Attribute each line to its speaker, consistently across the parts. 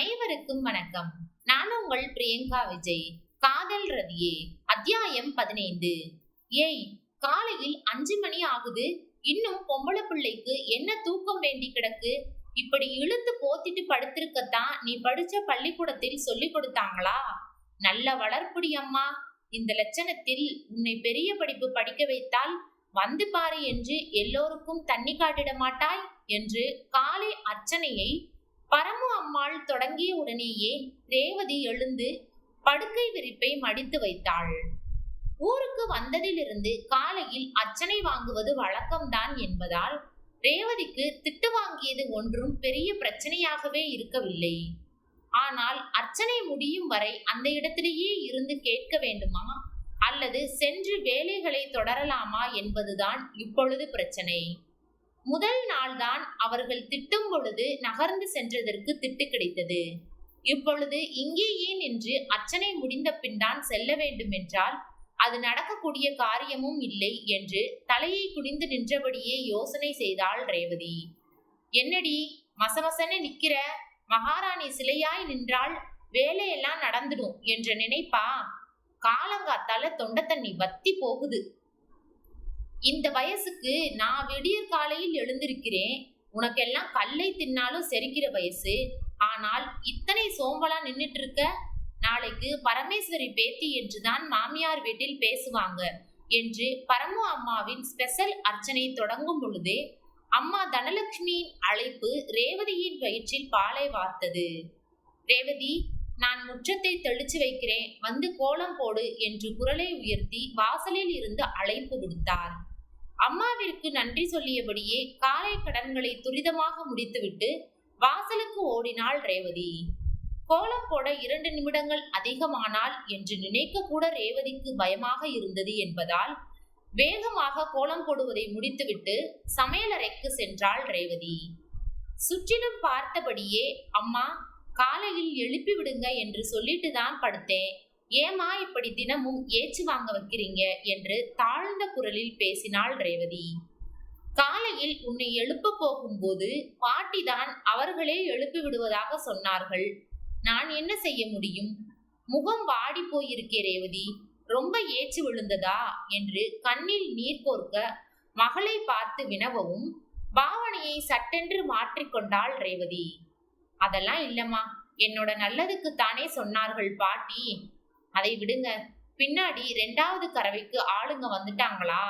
Speaker 1: அனைவருக்கும் வணக்கம். நான் உங்கள் பிரியங்கா விஜய். காதல் ரதியே. அத்தியாயம் பதினைந்து. ஏய் காலையில் அஞ்சு மணி ஆகுது. இன்னும் பொம்பளை பிள்ளைக்கு என்ன தூக்கம் வேண்டி கிடக்கு? இப்படி இழுத்து போத்திட்டு படுத்திருக்கத்தான் நீ படிச்ச பள்ளிக்கூடத்தில் சொல்லி கொடுத்தாங்களா? நல்ல வளர்ப்புடி அம்மா. இந்த லட்சணத்தில் உன்னை பெரிய படிப்பு படிக்க வைத்தால் வந்து பாரு என்று எல்லோருக்கும் தண்ணி காட்டிட மாட்டாய் என்று காலை அர்ச்சனையை பரமு அம்மாள் தொடங்கிய உடனேயே ரேவதி எழுந்து படுக்கை விரிப்பை மடித்து வைத்தாள். ஊருக்கு வந்ததிலிருந்து காலையில் அச்சனை வாங்குவது வழக்கம்தான் என்பதால் ரேவதிக்கு திட்டு வாங்கியது ஒன்றும் பெரிய பிரச்சனையாகவே இருக்கவில்லை. ஆனால் அர்ச்சனை முடியும் வரை அந்த இடத்திலேயே இருந்து கேட்க வேண்டுமா? அல்லது சென்று வேலைகளை தொடரலாமா என்பதுதான் இப்பொழுது பிரச்சனை. முதல் நாள்தான் அவர்கள் திட்டும் பொழுது நகர்ந்து சென்றதற்கு திட்டு கிடைத்தது. இப்பொழுது இங்கேயே நின்று அர்ச்சனை முடிந்த பின்தான் செல்ல வேண்டும் என்றால் அது நடக்கக்கூடிய காரியமும் இல்லை என்று தலையை குடிந்து நின்றபடியே யோசனை செய்தாள் ரேவதி. என்னடி மசமசன நிக்கிற? மகாராணி சிலையாய் நின்றால் வேலையெல்லாம் நடந்துடும் என்ற நினைப்பா? காலங்காத்தால தொண்டை தண்ணி வத்தி போகுது. இந்த வயசுக்கு நான் விடியற் காலையில் எழுந்திருக்கிறேன். உனக்கெல்லாம் கல்லை தின்னாலும் செரிக்கிற வயசு. ஆனால் இத்தனை சோம்பலா நின்னுட்டு இருக்க நாளைக்கு பரமேஸ்வரி பேத்தி என்றுதான் மாமியார் வீட்டில் பேசுவாங்க என்று பரமு அம்மாவின் ஸ்பெஷல் அர்ச்சனை தொடங்கும் பொழுது அம்மா தனலட்சுமியின் அழைப்பு ரேவதியின் வயிற்றில் பாலை வார்த்தது. ரேவதி நான் முற்றத்தை தெளிச்சு வைக்கிறேன். வந்து கோலம் போடு என்று குரலை உயர்த்தி வாசலில் இருந்து அழைப்பு விடுத்தார். அம்மாவிற்கு நன்றி சொல்லியபடியே காலை கடன்களை துரிதமாக முடித்துவிட்டு வாசலுக்கு ஓடினாள் ரேவதி. கோலம் போட இரண்டு நிமிடங்கள் அதிகமானால் என்று நினைக்க கூட ரேவதிக்கு பயமாக இருந்தது என்பதால் வேகமாக கோலம் போடுவதை முடித்துவிட்டு சமையலறைக்கு சென்றாள் ரேவதி. சுற்றிலும் பார்த்தபடியே அம்மா காலையில் எழுப்பி விடுங்க என்று சொல்லிட்டு தான் படுத்தேன். ஏமா இப்படி தினமும் ஏச்சு வாங்க வைக்கிறீங்க? என்று தாழ்ந்த குரலில் பேசினாள் ரேவதி. காலையில் உன்னை எழுப்ப போகும்போது பாட்டிதான் அவர்களே எழுப்பி விடுவதாக சொன்னார்கள். நான் என்ன செய்ய முடியும்? முகம் வாடி போயிருக்கே ரேவதி. ரொம்ப ஏச்சு விழுந்ததா? என்று கண்ணில் நீர் கோர்க்க மகளை பார்த்து வினவவும் பாவனையை சட்டென்று மாற்றிக்கொண்டாள் ரேவதி. அதெல்லாம் இல்லம்மா. என்னோட நல்லதுக்கு தானே சொன்னார்கள் பாட்டி. அதை விடுங்க. பின்னாடி ரெண்டாவது கறவைக்கு ஆளுங்க வந்துட்டாங்களா?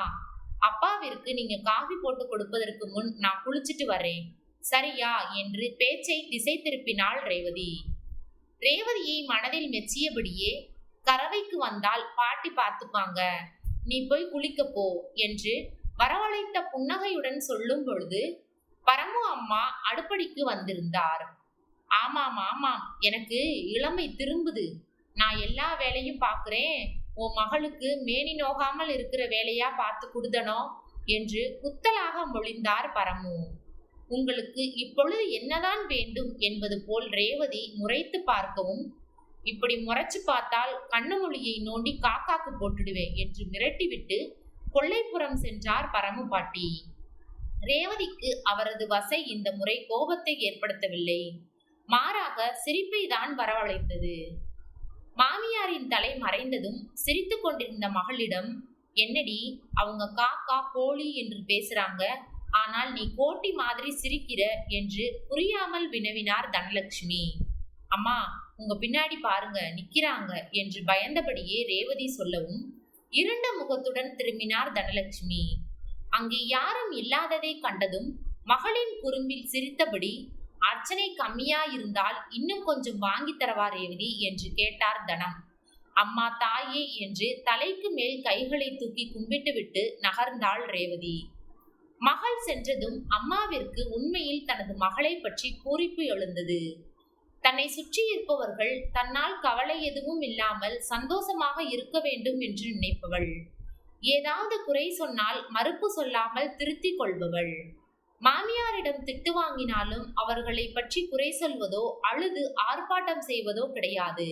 Speaker 1: அப்பாவிற்கு நீங்க காஃபி போட்டு கொடுப்பதற்கு முன் நான் குளிச்சிட்டு வரேன் சரியா? என்று பேச்சை திசை திருப்பினாள் ரேவதி. ரேவதியை மனதில் மெச்சியபடியே கறவைக்கு வந்தால் பாட்டி பார்த்துப்பாங்க. நீ போய் குளிக்க போ என்று வரவழைத்த புன்னகையுடன் சொல்லும் பொழுது பரமு அம்மா அடுப்படிக்கு வந்திருந்தார். ஆமாம் ஆமாம். எனக்கு இளமை திரும்புது. நான் எல்லா வேலையும் பார்க்குறேன். உன் மகளுக்கு மேனி நோகாமல் இருக்கிற வேலையா பார்த்து கொடுத்தனோ என்று குத்தலாக மொழிந்தார் பரமு. உங்களுக்கு இப்பொழுது என்னதான் வேண்டும் என்பது போல் ரேவதி முறைத்து பார்க்கவும் இப்படி முறைச்சு பார்த்தால் கண்ணுமொழியை நோண்டி காக்காக்கு போட்டுடுவேன் என்று மிரட்டிவிட்டு கொள்ளைப்புறம் சென்றார் பரமு பாட்டி. ரேவதிக்கு அவரது வசை இந்த முறை கோபத்தை ஏற்படுத்தவில்லை. மாறாக சிரிப்பை தான் வரவழைத்தது. மாமியாரின் தலை மறைந்ததும் சிரித்து கொண்டிருந்த மகளிடம் என்னடி அவங்க காக்கா கோழி என்று பேசுறாங்க. ஆனால் நீ கோட்டி மாதிரி சிரிக்கிற என்று புரியாமல் வினவினார் தனலட்சுமி. அம்மா உங்க பின்னாடி பாருங்க நிக்கிறாங்க என்று பயந்தபடியே ரேவதி சொல்லவும் இருண்ட முகத்துடன் திரும்பினார் தனலட்சுமி. அங்கே யாரும் இல்லாததை கண்டதும் மகளின் குறும்பில் சிரித்தபடி அர்ச்சனை கம்மியா இருந்தால் இன்னும் கொஞ்சம் வாங்கி தரவா ரேவதி? என்று கேட்டார் தனம். அம்மா தாயே என்று தலைக்கு மேல் கைகளை தூக்கி கும்பிட்டு விட்டு நகர்ந்தாள் ரேவதி. மகள் சென்றதும் அம்மாவிற்கு உண்மையில் தனது மகளை பற்றி கூறிப்பு எழுந்தது. தன்னை சுற்றி இருப்பவர்கள் தன்னால் கவலை எதுவும் இல்லாமல் சந்தோஷமாக இருக்க வேண்டும் என்று நினைப்பவள். ஏதாவது குறை சொன்னால் மறுப்பு சொல்லாமல் திருத்திக் கொள்பவள். மாமியாரிடம் திட்டு வாங்கினாலும் அவர்களை பற்றி குறை சொல்வதோ அழுது ஆர்ப்பாட்டம் செய்வதோ கிடையாது.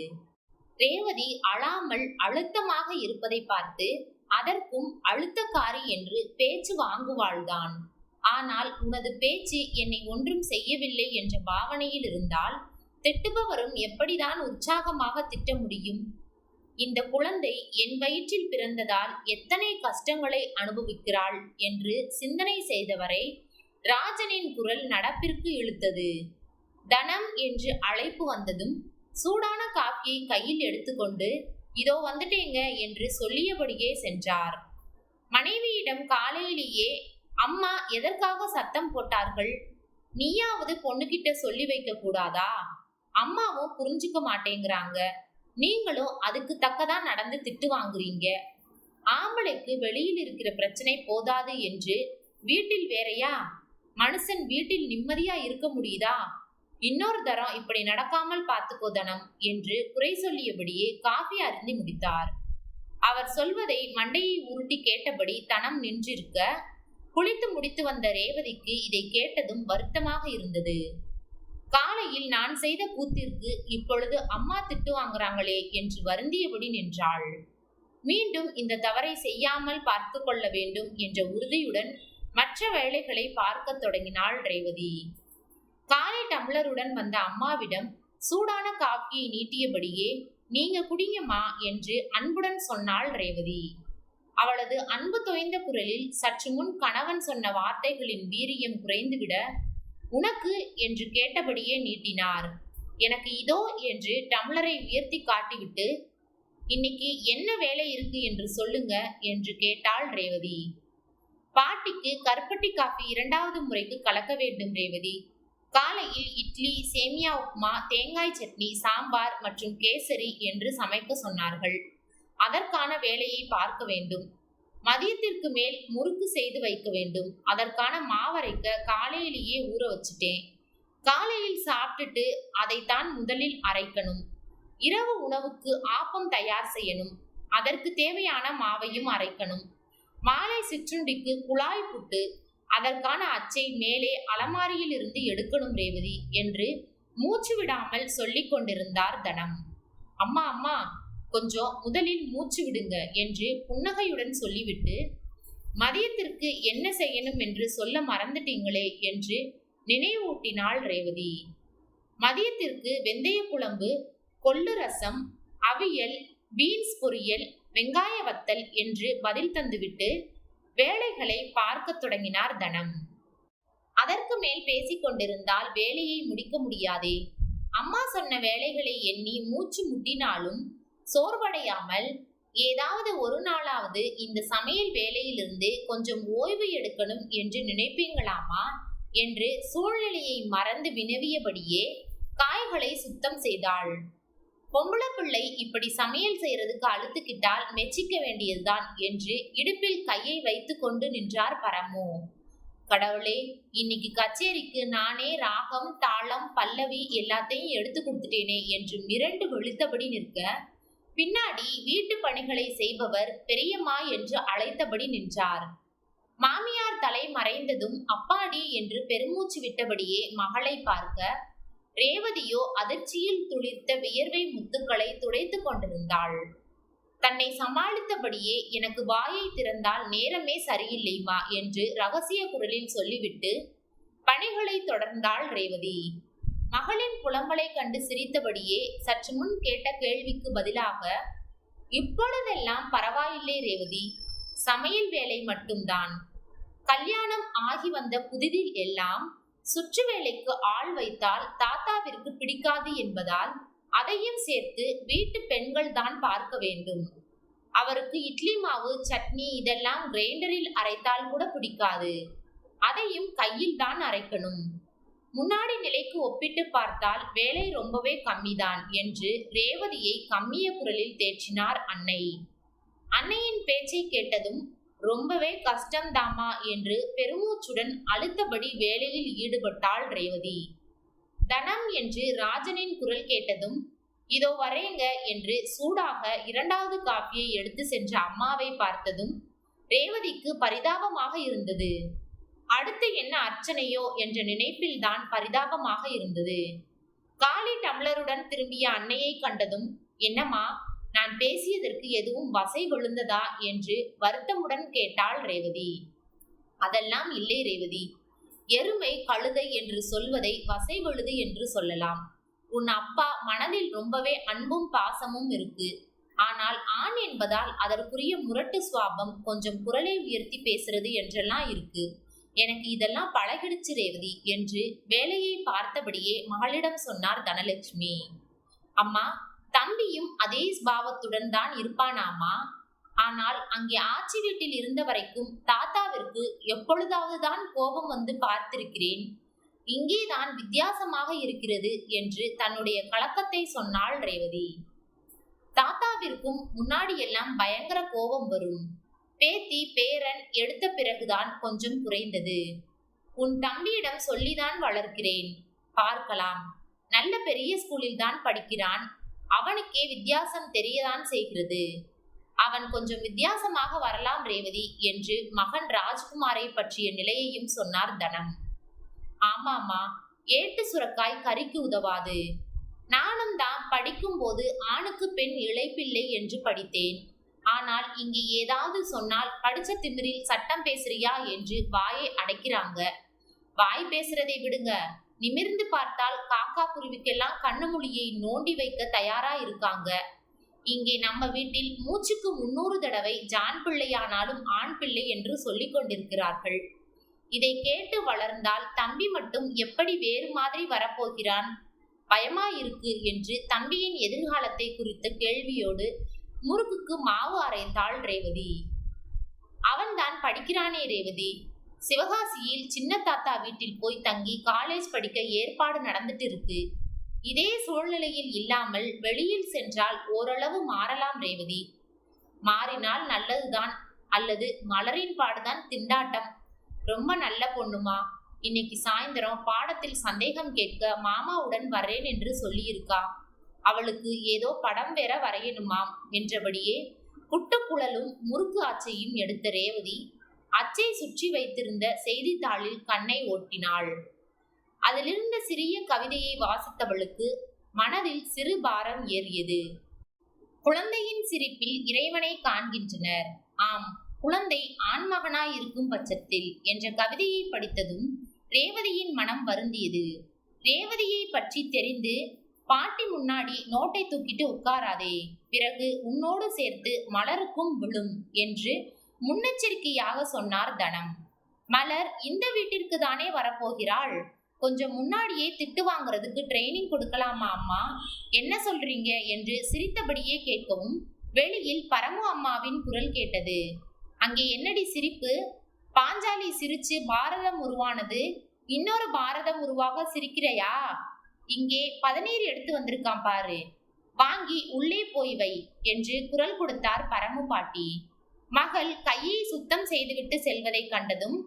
Speaker 1: ரேவதி அழாமல் அழுத்தமாக இருப்பதை பார்த்து அதற்கும் அழுத்தக்காரி என்று பேச்சு வாங்குவாள்தான். ஆனால் உனது பேச்சு என்னை ஒன்றும் செய்யவில்லை என்ற பாவனையில் இருந்தால் திட்டுபவரும் எப்படிதான் உற்சாகமாக திட்ட முடியும்? இந்த குழந்தை என் வயிற்றில் பிறந்ததால் எத்தனை கஷ்டங்களை அனுபவிக்கிறாள் என்று சிந்தனை செய்தவரை ராஜனின் குரல் நடப்பிற்கு இழுத்தது. தனம் என்று அழைப்பு வந்ததும் சூடான காப்பியை கையில் எடுத்துக்கொண்டு இதோ வந்துட்டேங்க என்று சொல்லியபடியே சென்றார். மனைவியிடம் காலையிலேயே அம்மா எதற்காக சத்தம் போட்டார்கள்? நீயாவது பொண்ணுகிட்ட சொல்லி வைக்க கூடாதா? அம்மாவும் புரிஞ்சுக்க மாட்டேங்கிறாங்க. நீங்களும் அதுக்கு தக்கதான் நடந்து திட்டு வாங்குறீங்க. ஆம்பளைக்கு வெளியில் இருக்கிற பிரச்சனை போதாது என்று வீட்டில் வேறையா? மனுஷன் வீட்டில் நிம்மதியா இருக்க முடியுதா? இன்னொரு தரம் இப்படி நடக்காமல் பார்த்துக்கோ தனம் என்று குறை சொல்லியபடியே காஃபி அருந்தி முடித்தார். அவர் சொல்வதை மண்டையை உருட்டி கேட்டபடி தனம் நின்றிருக்க குளித்து முடித்து வந்த ரேவதிக்கு இதை கேட்டதும் வருத்தமாக இருந்தது. காலையில் நான் செய்த கூத்திற்கு இப்பொழுது அம்மா திட்டு வாங்குறாங்களே என்று வருந்தியபடி நின்றாள். மீண்டும் இந்த தவறை செய்யாமல் பார்த்து கொள்ள வேண்டும் என்ற உறுதியுடன் மற்ற வேலைகளை பார்க்க தொடங்கினாள் ரேவதி. காலை டம்ளருடன் வந்த அம்மாவிடம் சூடான காப்பியை நீட்டியபடியே நீங்க குடிங்கம்மா என்று அன்புடன் சொன்னாள் ரேவதி. அவளது அன்பு தொய்ந்த குரலில் சற்று முன் கணவன் சொன்ன வார்த்தைகளின் வீரியம் குறைந்துவிட உனக்கு என்று கேட்டபடியே நீட்டினார். எனக்கு இதோ என்று டம்ளரை உயர்த்தி காட்டிவிட்டு இன்னைக்கு என்ன வேலை இருக்கு என்று சொல்லுங்க என்று கேட்டாள் ரேவதி. பாட்டிக்கு கருப்பட்டி காஃபி இரண்டாவது முறைக்கு கலக்க வேண்டும் ரேவதி. காலையில் இட்லி சேமியா உப்மா தேங்காய் சட்னி சாம்பார் மற்றும் கேசரி என்று சமைக்க சொன்னார்கள். அதற்கான வேலையை பார்க்க வேண்டும். மதியத்திற்கு மேல் முறுக்கு செய்து வைக்க வேண்டும். அதற்கான மாவரைக்க காலையிலேயே ஊற வச்சுட்டேன். காலையில் சாப்பிட்டுட்டு அதைத்தான் முதலில் அரைக்கணும். இரவு உணவுக்கு ஆப்பம் தயார் செய்யணும். அதற்கு தேவையான மாவையும் அரைக்கணும். மாலை சிற்றுண்டிக்கு குழாய் புட்டு அதற்கான அச்சை மேலே அலமாரியில் இருந்து எடுக்கணும் ரேவதி என்று மூச்சு விடாமல் சொல்லிக் கொண்டிருந்தார் தனம். அம்மா அம்மா கொஞ்சம் முதலில் மூச்சு விடுங்க என்று புன்னகையுடன் சொல்லிவிட்டு மதியத்திற்கு என்ன செய்யணும் என்று சொல்ல மறந்துட்டீங்களே என்று நினைவூட்டினாள் ரேவதி. மதியத்திற்கு வெந்தய குழம்பு கொள்ளு ரசம் அவியல் பீன்ஸ் பொரியல் வெங்காய வத்தல் என்று பதில் தந்துவிட்டு வேலைகளை பார்க்க தொடங்கினார் தனம். அதற்கு மேல் பேசிக் கொண்டிருந்தால் வேலையை முடிக்க முடியாதே. அம்மா சொன்ன வேலைகளை எண்ணி மூச்சு முட்டினாலும் சோர்வடையாமல் ஏதாவது ஒரு நாளாவது இந்த சமையல் வேலையிலிருந்து கொஞ்சம் ஓய்வு எடுக்கணும் என்று நினைப்பீங்களாமா? என்று சூழ்நிலையை மறந்து வினவியபடியே காய்களை சுத்தம் செய்தாள். பொம்பளை பிள்ளை இப்படி சமையல் செய்யறதுக்கு அழுத்துக்கிட்டால் மெச்சிக்க வேண்டியதுதான் என்று இடுப்பில் கையை வைத்து கொண்டு நின்றார் பரமு. கடவுளே இன்னைக்கு கச்சேரிக்கு நானே ராகம் தாளம் பல்லவி எல்லாத்தையும் எடுத்து கொடுத்துட்டேனே என்று மிரண்டு விழித்தபடி நிற்க பின்னாடி வீட்டு பணிகளை செய்பவர் பெரியம்மா என்று அழைத்தபடி நின்றார். மாமியார் தலை மறைந்ததும் அப்பாடி என்று பெருமூச்சு விட்டபடியே மகளை பார்க்க ரேவதியோ அதிர்ச்சியில் துளிர்த்த வியர்வை முத்துக்களை துடைத்துக் கொண்டிருந்தாள். தன்னை சமாளித்தபடியே எனக்கு வாயை திறந்தால் நேரமே சரியில்லைமா என்று ரகசிய குரலில் சொல்லிவிட்டு பணிகளை தொடர்ந்தாள் ரேவதி. மகளின் புலம்பலை கண்டு சிரித்தபடியே சற்று முன் கேட்ட கேள்விக்கு பதிலாக இப்பொழுதெல்லாம் பரவாயில்லை ரேவதி சமையல் வேலை மட்டும்தான். கல்யாணம் ஆகி வந்த புதிதில் எல்லாம் சுற்று வேலைக்கு ஆள் வைத்தால் தாத்தாவிற்கு பிடிக்காது என்பதால் அதையும் சேர்த்து வீட்டு பெண்கள் தான் பார்க்க வேண்டும். அவருக்கு இட்லி மாவு சட்னி இதெல்லாம் கிரைண்டரில் அரைத்தால் கூட பிடிக்காது. அதையும் கையில் தான் அரைக்கணும். முன்னாடி நிலைக்கு ஒப்பிட்டு பார்த்தால் வேலை ரொம்பவே கம்மிதான் என்று ரேவதியை கம்மிய குரலில் தேற்றினார் அன்னை. அன்னையின் பேச்சை கேட்டதும் ரொம்பவே கஷ்டம்தாமா என்று பெருமூச்சுடன் அழுத்தபடி வேலையில் ஈடுபட்டாள் ரேவதி. தனம் என்று ராஜனின் குரல் கேட்டதும் இதோ வரேங்க என்று சூடாக இரண்டாவது காப்பியை எடுத்து சென்ற அம்மாவை பார்த்ததும் ரேவதிக்கு பரிதாபமாக இருந்தது. அடுத்து என்ன அர்ச்சனையோ என்ற நினைப்பில் தான் பரிதாபமாக இருந்தது. காலி டம்ளருடன் திரும்பிய அன்னையை கண்டதும் என்னம்மா நான் பேசியதற்கு எதுவும் வசை விழுந்ததா என்று வருத்தமுடன் கேட்டாள் ரேவதி. அதெல்லாம் இல்லை ரேவதி. எருமை கழுதை என்று சொல்வதை வசை விழுது என்று சொல்லலாம். உன் அப்பா மனதில் ரொம்பவே அன்பும் பாசமும் இருக்கு. ஆனால் ஆண் என்பதால் அதற்குரிய முரட்டு சுவாபம் கொஞ்சம் குரலை உயர்த்தி பேசுறது என்றெல்லாம் இருக்கு. எனக்கு இதெல்லாம் பழகிடுச்சு ரேவதி என்று வேலையை பார்த்தபடியே மகளிடம் சொன்னார் தனலட்சுமி. அம்மா தம்பியும் அதே ஸ்பாவத்துடன் தான் இருப்பானாமா? ஆனால் அங்கே ஆட்சி வீட்டில் இருந்த வரைக்கும் தாத்தாவிற்கு எப்பொழுதாவது தான் கோபம் வந்து பார்த்திருக்கிறேன். இங்கேதான் வித்தியாசமாக இருக்கிறது என்று தன்னுடைய கலக்கத்தை சொன்னாள் ரேவதி. தாத்தாவிற்கும் முன்னாடி எல்லாம் பயங்கர கோபம் வரும். பேத்தி பேரன் எடுத்த பிறகுதான் கொஞ்சம் குறைந்தது. உன் தம்பியிடம் சொல்லிதான் வளர்க்கிறேன். பார்க்கலாம். நல்ல பெரிய ஸ்கூலில் தான் படிக்கிறான். அவனுக்கே வித்தியாசம் தெரியதான் செய்கிறது. அவன் கொஞ்சம் வித்தியாசமாக வரலாம் ரேவதி என்று மகன் ராஜ்குமாரை பற்றிய நிலையையும் சொன்னார் தனம். ஆமாமா ஏட்டு சுரக்காய் கறிக்கு உதவாது. நானும் தான் படிக்கும்போது ஆணுக்கு பெண் இழைப்பில்லை என்று படித்தேன். ஆனால் இங்கே ஏதாவது சொன்னால் படிச்ச திமிரில் சட்டம் பேசுறியா என்று வாயை அடைக்கிறாங்க. வாய் பேசுறதை விடுங்க. நிமிர்ந்து பார்த்தால் காக்கா குருவிக்கெல்லாம் கண்ணமொழியை நோண்டி வைக்க தயாரா இருக்காங்க. இங்கே நம்ம வீட்டில் மூச்சுக்கு முன்னூறு தடவை ஜான் பிள்ளையானாலும் ஆண் பிள்ளை என்று சொல்லிக் கொண்டிருக்கிறார்கள். இதை கேட்டு வளர்ந்தால் தம்பி மட்டும் எப்படி வேறு மாதிரி வரப்போகிறான்? பயமா இருக்கு என்று தம்பியின் எதிர்காலத்தை குறித்த கேள்வியோடு முறுக்குக்கு மாவு அரைத்தாள் ரேவதி. அவன்தான் படிக்கிறானே ரேவதி. சிவகாசியில் சின்ன தாத்தா வீட்டில் போய் தங்கி காலேஜ் படிக்க ஏற்பாடு நடந்துட்டு இருக்கு. இதே சூழ்நிலையில் இல்லாமல் வெளியில் சென்றால் ஓரளவு மாறலாம் ரேவதி. மாறினால் நல்லதுதான். அல்லது மலரின் பாடுதான் திண்டாட்டம். ரொம்ப நல்ல பொண்ணுமா. இன்னைக்கு சாயந்தரம் பாடத்தில் சந்தேகம் கேட்க மாமாவுடன் வரேன் என்று சொல்லியிருக்கா. அவளுக்கு ஏதோ படம் வேற வரையணுமாம் என்றபடியே குட்டுக்குழலும் முறுக்கு ஆச்சையும் எடுத்த ரேவதி அச்சை சுற்றி வைத்திருந்த செய்தித்தாளில் கண்ணை ஓட்டினாள். அதிலிருந்த சிறிய கவிதையை வாசித்தவளுக்கு மனதில் சிறு பாரம் ஏறியது. குழந்தையின் சிரிப்பில் இறைவனை காண்கின்றனர். ஆம் குழந்தை ஆண்மகனாய் இருக்கும் பட்சத்தில் என்ற கவிதையை படித்ததும் ரேவதியின் மனம் வருந்தியது. ரேவதியை பற்றி தெரிந்து பாட்டி முன்னாடி நோட்டை தூக்கிட்டு உட்காராதே பிறகு உன்னோடு சேர்த்து மலருக்கும் விழும் என்று முன்னெச்சரிக்கையாக சொன்னார் தனம். மலர் இந்த வீட்டிற்கு தானே வரப்போகிறாள்? கொஞ்சம் முன்னாடியே திட்டு வாங்குறதுக்கு ட்ரைனிங் கொடுக்கலாமா அம்மா? என்ன சொல்றீங்க? என்று சிரித்தபடியே கேட்கவும் வெளியில் பரமு அம்மாவின் குரல் கேட்டது. அங்கே என்னடி சிரிப்பு? பாஞ்சாலி சிரிச்சு பாரதம் உருவானது. இன்னொரு பாரதம் உருவாக சிரிக்கிறையா? இங்கே பதநீர் எடுத்து வந்திருக்கான் பாரு. வாங்கி உள்ளே போய் வை என்று குரல் கொடுத்தார் பரமு பாட்டி. மகள் கையை சுத்தம் செய்துவிட்டு செல்வதை கண்டதும்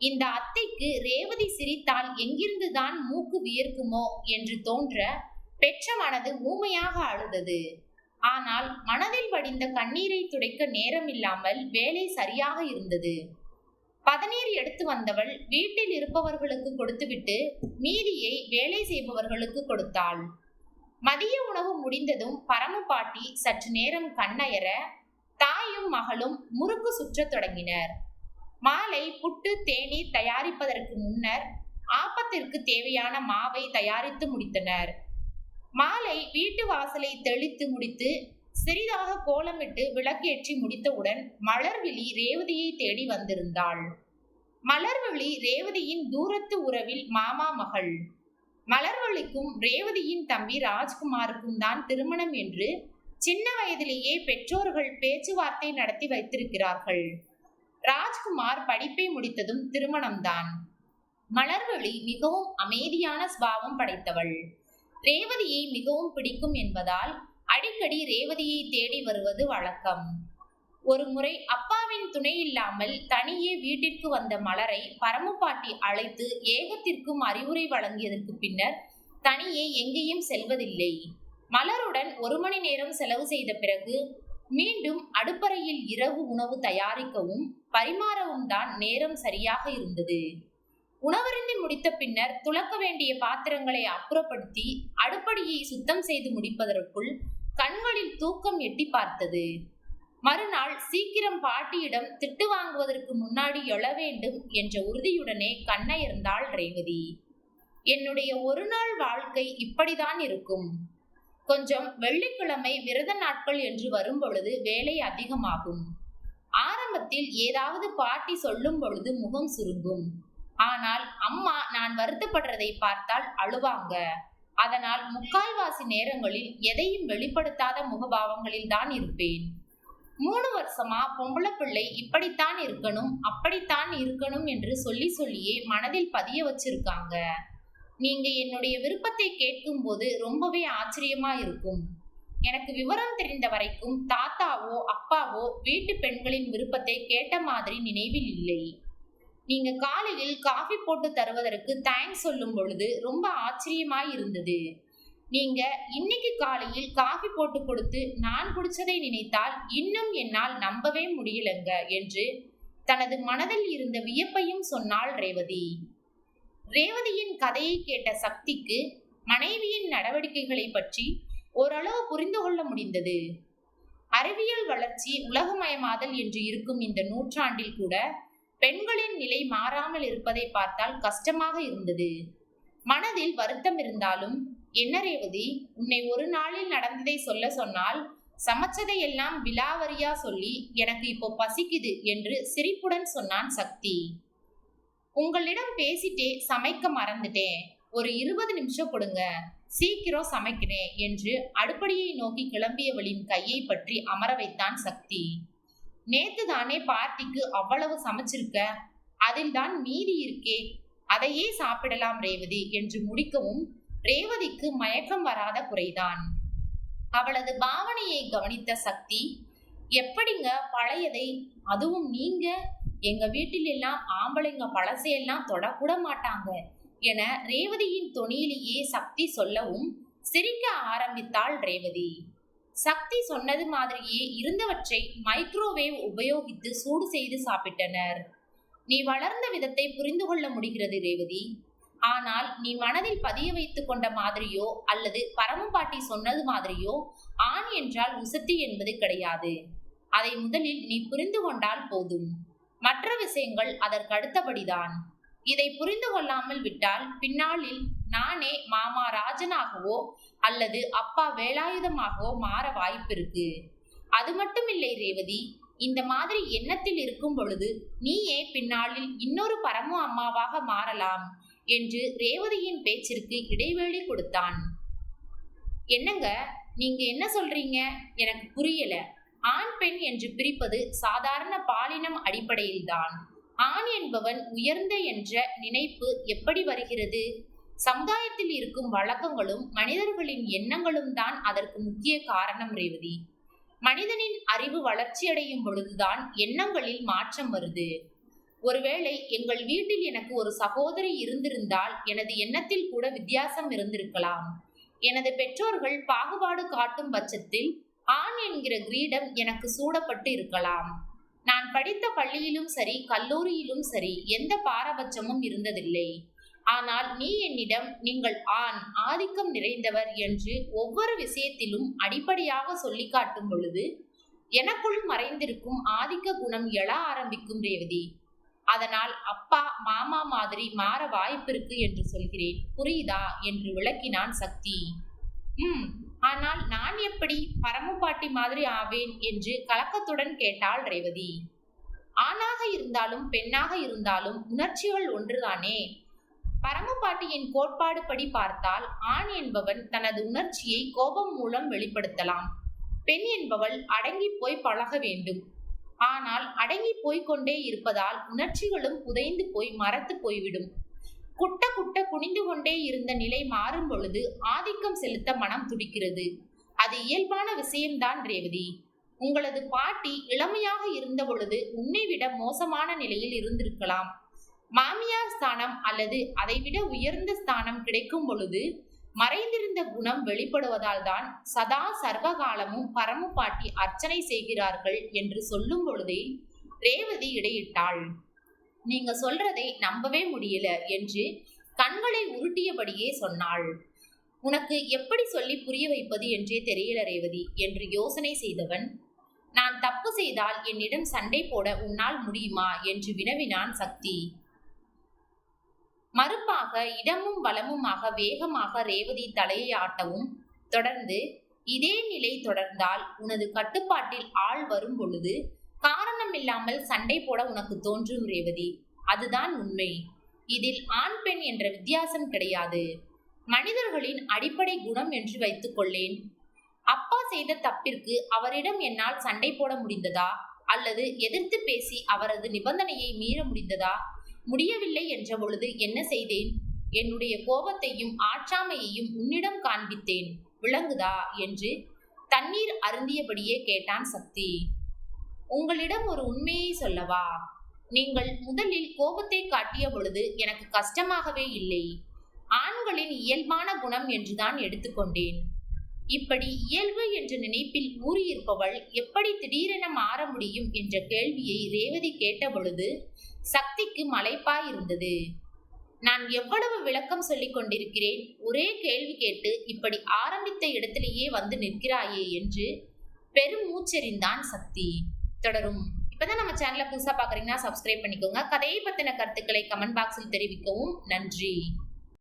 Speaker 1: இந்த அத்தைக்கு ரேவதி சிரித்தால் எங்கிருந்துதான் மூக்கு வியர்க்குமோ? என்று தோன்ற பெற்ற மனது ஊமையாக அழுதது. ஆனால் மனதில் வடிந்த கண்ணீரை துடைக்க நேரம் இல்லாமல் வேலை சரியாக இருந்தது. பதநீர் எடுத்து வந்தவள் வீட்டில் இருப்பவர்களுக்கு கொடுத்துவிட்டு மீதியை வேலை செய்பவர்களுக்கு கொடுத்தாள். மதிய உணவு முடிந்ததும் பரம பாட்டி சற்று நேரம் கண்ணயர தாயும் மகளும் முறுக்கு சுற்றத் தொடங்கினர். மாலை புட்டு தேநீர் தயாரிப்பதற்கு முன்னர் ஆப்பத்திற்கு தேவையான மாவை தயாரித்து முடித்தனர். மாலை வீட்டு வாசலை தெளித்து முடித்து சிறிதாக கோலமிட்டு விளக்கேற்றி முடித்தவுடன் மலர்விழி ரேவதியை தேடி வந்திருந்தாள். மலர்விழி ரேவதியின் தூரத்து உறவில் மாமா மகள். மலர்வழிக்கும் ரேவதியின் தம்பி ராஜ்குமாருக்கும் தான் திருமணம் என்று சின்ன வயதிலேயே பெற்றோர்கள் பேச்சுவார்த்தை நடத்தி வைத்திருக்கிறார்கள். ராஜ்குமார் படிப்பை முடித்ததும் திருமணம்தான். மலர்வழி மிகவும் அமைதியான சுபாவம் படைத்தவள். ரேவதியை மிகவும் பிடிக்கும் என்பதால் அடிக்கடி ரேவதியை தேடி வருவது வழக்கம். ஒரு முறை அப்பாவின் துணை இல்லாமல் தனியே வீட்டிற்கு வந்த மலரை பரமபாட்டி அழைத்து ஏகத்திற்கும் அறிவுரை வழங்கியதற்கு பின்னர் தனியே எங்கேயும் செல்வதில்லை. மலருடன் ஒரு மணி நேரம் செலவு செய்த பிறகு மீண்டும் அடுப்பறையில் இரவு உணவு தயாரிக்கவும் பரிமாறவும் தான் நேரம் சரியாக இருந்தது. உணவருந்தி முடித்த பின்னர் துலக்க வேண்டிய பாத்திரங்களை அப்புறப்படுத்தி அடுப்படியை சுத்தம் செய்து முடிப்பதற்குள் கண்களில் தூக்கம் எட்டி பார்த்தது. மறுநாள் சீக்கிரம் பாட்டியிடம் திட்டு வாங்குவதற்கு முன்னாடி எழ வேண்டும் என்ற உறுதியுடனே கண்ணயர்ந்தாள் ரேவதி. என்னுடைய ஒரு நாள் வாழ்க்கை இப்படிதான் இருக்கும். கொஞ்சம் வெள்ளிக்கிழமை விரத நாட்கள் என்று வரும் பொழுது வேலை அதிகமாகும். ஆரம்பத்தில் ஏதாவது பாட்டி சொல்லும் பொழுது முகம் சுருங்கும். ஆனால் அம்மா நான் வருத்தப்படுறதை பார்த்தால் அழுவாங்க. அதனால் முக்கால்வாசி நேரங்களில் எதையும் வெளிப்படுத்தாத முகபாவங்களில் தான் இருப்பேன். மூணு வருஷமா பொம்பளை பிள்ளை இப்படித்தான் இருக்கணும் அப்படித்தான் இருக்கணும் என்று சொல்லி சொல்லியே மனதில் பதிய வச்சிருக்காங்க. நீங்க என்னுடைய விருப்பத்தை கேட்கும் போது ரொம்பவே ஆச்சரியமா இருக்கும். எனக்கு விவரம் தெரிந்த வரைக்கும் தாத்தாவோ அப்பாவோ வீட்டு பெண்களின் விருப்பத்தை கேட்ட மாதிரி நினைவில் இல்லை. நீங்க காலையில் காஃபி போட்டு தருவதற்கு தேங்க்ஸ் சொல்லும் பொழுது ரொம்ப ஆச்சரியமாய் இருந்தது. நீங்க இன்னைக்கு காலையில் காஃபி போட்டு கொடுத்து நான் குடிச்சதை நினைத்தால் இன்னும் என்னால் நம்பவே முடியலங்க என்று தனது மனதில் இருந்த வியப்பையும் சொன்னாள் ரேவதி. ரேவதியின் கதையை கேட்ட சக்திக்கு மனைவியின் நடவடிக்கைகளை பற்றி ஓரளவு புரிந்து கொள்ள முடிந்தது. அறிவியல் வளர்ச்சி உலகமயமாதல் என்று இருக்கும் இந்த நூற்றாண்டில் கூட பெண்களின் நிலை மாறாமல் இருப்பதை பார்த்தால் கஷ்டமாக இருந்தது. மனதில் வருத்தம் இருந்தாலும் என்ன ரேவதி உன்னை ஒரு நாளில் நடந்ததை சொல்ல சொன்னால் சமைச்சதை எல்லாம் விலாவரியா சொல்லி எனக்கு இப்போ பசிக்குது என்று சிரிப்புடன் சொன்னான் சக்தி. உங்களிடம் பேசிட்டே சமைக்க மறந்துட்டேன். ஒரு இருபது நிமிஷம் கொடுங்க. சீக்கிரம் சமைக்கிறேன் என்று அடுப்படியை நோக்கி கிளம்பியவளின் கையை பற்றி அமர வைத்தான் சக்தி. நேத்து தானே பார்ட்டிக்கு அவ்வளவு சமைச்சிருக்க? அதில் தான் மீதி இருக்கே. அதையே சாப்பிடலாம் ரேவதி என்று முடிக்கவும் ரேவதிக்கு மயக்கம் வராத குறைதான். அவளது பாவனையை கவனித்த சக்தி எப்படிங்க பழையதை? அதுவும் நீங்க? எங்க வீட்டில் எல்லாம் ஆம்பளைங்க பழசையெல்லாம் தொடக்கூட மாட்டாங்க என ரேவதியின் தொனியிலேயே சக்தி சொல்லவும் சிரிக்க ஆரம்பித்தாள் ரேவதி. சக்தி சொன்னது மாதிரியே இருந்தவற்றை மைக்ரோவேவ் உபயோகித்து சூடு செய்து சாப்பிட்டனர். நீ வளர்ந்த விதத்தை புரிந்து கொள்ள முடிகிறது ரேவதி. ஆனால் நீ மனதில் பதிய வைத்து கொண்ட மாதிரியோ அல்லது பரமபாட்டி சொன்னது மாதிரியோ ஆண் என்றால் உசத்தி என்பது கிடையாது. அதை முதலில் நீ புரிந்து கொண்டால் போதும். மற்ற விஷயங்கள் அதற்கு அடுத்தபடிதான். இதை புரிந்து கொள்ளாமல் விட்டால் பின்னாளில் நானே மாமா ராஜனாகவோ அல்லது அப்பா வேலாயுதமாகவோ மாற வாய்ப்பிருக்கு அது மட்டும் இல்லை ரேவதி இந்த மாதிரி எண்ணத்தில் இருக்கும் பொழுது நீயே பின்னாளில் இன்னொரு பரமு அம்மாவாக மாறலாம் என்று ரேவதியின் பேச்சிற்கு இடைவேளை கொடுத்தான். என்னங்க நீங்க என்ன சொல்றீங்க? எனக்கு புரியல. ஆண் பெண் என்று பிரிப்பது சாதாரண பாலினம் அடிப்படையில்தான். ஆண் என்பவன் உயர்ந்த என்ற நினைப்பு எப்படி வருகிறது? சமுதாயத்தில் இருக்கும் வழக்கங்களும் மனிதர்களின் எண்ணங்களும் தான் அதற்கு முக்கிய காரணம் ரேவதி. மனிதனின் அறிவு வளர்ச்சியடையும் பொழுதுதான் எண்ணங்களில் மாற்றம் வருது. ஒருவேளை எங்கள் வீட்டில் எனக்கு ஒரு சகோதரி இருந்திருந்தால் எனது எண்ணத்தில் கூட வித்தியாசம் இருந்திருக்கலாம். எனது பெற்றோர்கள் பாகுபாடு காட்டும் பட்சத்தில் என்கிற கிரீடம் எனக்கு சூடப்பட்டு இருக்கலாம். நான் படித்த பள்ளியிலும் சரி கல்லூரியிலும் சரி எந்த பாரபட்சமும் இருந்ததில்லை. ஆனால் நீ என்னிடம் நீங்கள் ஆண் ஆதிக்கம் நிறைந்தவர் என்று ஒவ்வொரு விஷயத்திலும் அடிப்படையாக சொல்லி காட்டும் பொழுது எனக்குள் மறைந்திருக்கும் ஆதிக்க குணம் எழ ஆரம்பிக்கும் ரேவதி. அதனால் அப்பா மாமா மாதிரி மாற வாய்ப்பிருக்கு என்று சொல்கிறேன். புரியுதா? என்று விளக்கினான் சக்தி. ம் ஆனால் நான் எப்படி பரமபாட்டி மாதிரி ஆவேன் என்று கலக்கத்துடன் கேட்டாள் ரேவதி. ஆணாக இருந்தாலும் பெண்ணாக இருந்தாலும் உணர்ச்சிகள் ஒன்றுதானே? பரமபாட்டியின் கோட்பாடு படி பார்த்தால் ஆண் என்பவன் தனது உணர்ச்சியை கோபம் மூலம் வெளிப்படுத்தலாம். பெண் என்பவள் அடங்கி போய் பழக வேண்டும். ஆனால் அடங்கி போய்கொண்டே இருப்பதால் உணர்ச்சிகளும் புதைந்து போய் மரத்து போய்விடும். குட்ட குட்ட குனிந்து கொண்டே இருந்த நிலை மாறும் பொழுது ஆதிக்கம் செலுத்த மனம் துடிக்கிறது. அது இயல்பான விஷயம்தான் ரேவதி. உங்களது பாட்டி இளமையாக இருந்த பொழுது உன்னை விட மோசமான நிலையில் இருந்திருக்கலாம். மாமியார் ஸ்தானம் அல்லது அதைவிட உயர்ந்த ஸ்தானம் கிடைக்கும் பொழுது மறைந்திருந்த குணம் வெளிப்படுவதால் தான் சதா சர்வகாலமும் பரம பாட்டி அர்ச்சனை செய்கிறார்கள் என்று சொல்லும் பொழுதே ரேவதி இடையிட்டாள். நீங்க சொல்றதை நம்பவே முடியல என்று கண்களை உருட்டியபடியே சொன்னாள். உனக்கு எப்படி சொல்லி புரிய வைப்பது என்றே தெரியல ரேவதி என்று யோசனை செய்தவன் நான் தப்பு செய்தால் என்னிடம் சண்டை போட உன்னால் முடியுமா என்று வினவினான் சக்தி. மறுப்பாக இடமும் பலமுமாக வேகமாக ரேவதி தலையை ஆட்டவும் தொடர்ந்து இதே நிலை தொடர்ந்தால் உனது கட்டுப்பாட்டில் ஆள் வரும் பொழுது காரணம் இல்லாமல் சண்டை போட உனக்கு தோன்றும் ரேவதி. அதுதான் உண்மை. இதில் ஆண் பெண் என்ற வித்தியாசம் கிடையாது. மனிதர்களின் அடிப்படை குணம் என்று வைத்துக் கொள்ளேன். அப்பா செய்த தப்பிற்கு அவரிடம் என்னால் சண்டை போட முடிந்ததா? அல்லது எதிர்த்து பேசி அவரது நிபந்தனையை மீற முடிந்ததா? முடியவில்லை என்ற பொழுது என்ன செய்தேன்? என்னுடைய கோபத்தையும் ஆற்றாமையையும் உன்னிடம் காண்பித்தேன். விளங்குதா? என்று தண்ணீர் அருந்தியபடியே கேட்டான் சக்தி. உங்களிடம் ஒரு உண்மையை சொல்லவா? நீங்கள் முதலில் கோபத்தை காட்டிய பொழுது எனக்கு கஷ்டமாகவே இல்லை. ஆண்களின் இயல்பான குணம் என்றுதான் எடுத்துக்கொண்டேன். இப்படி இயல்பு என்ற நினைப்பில் ஊறியிருப்பவள் எப்படி திடீரென மாற முடியும் என்ற கேள்வியை ரேவதி கேட்டபொழுது சக்திக்கு மலைப்பாய் இருந்தது நான் எவ்வளவு விளக்கம் சொல்லிக் கொண்டிருக்கிறேன்? ஒரே கேள்வி கேட்டு இப்படி ஆரம்பித்த இடத்திலேயே வந்து நிற்கிறாயே என்று பெரும் மூச்செறிந்தான் சக்தி. தொடரும். இப்பதான் நம்ம சேனலை புதுசா பாக்குறீங்கன்னா சப்ஸ்கிரைப் பண்ணிக்கோங்க. கதையை பத்தின கருத்துக்களை கமெண்ட் பாக்ஸில் தெரிவிக்கவும். நன்றி.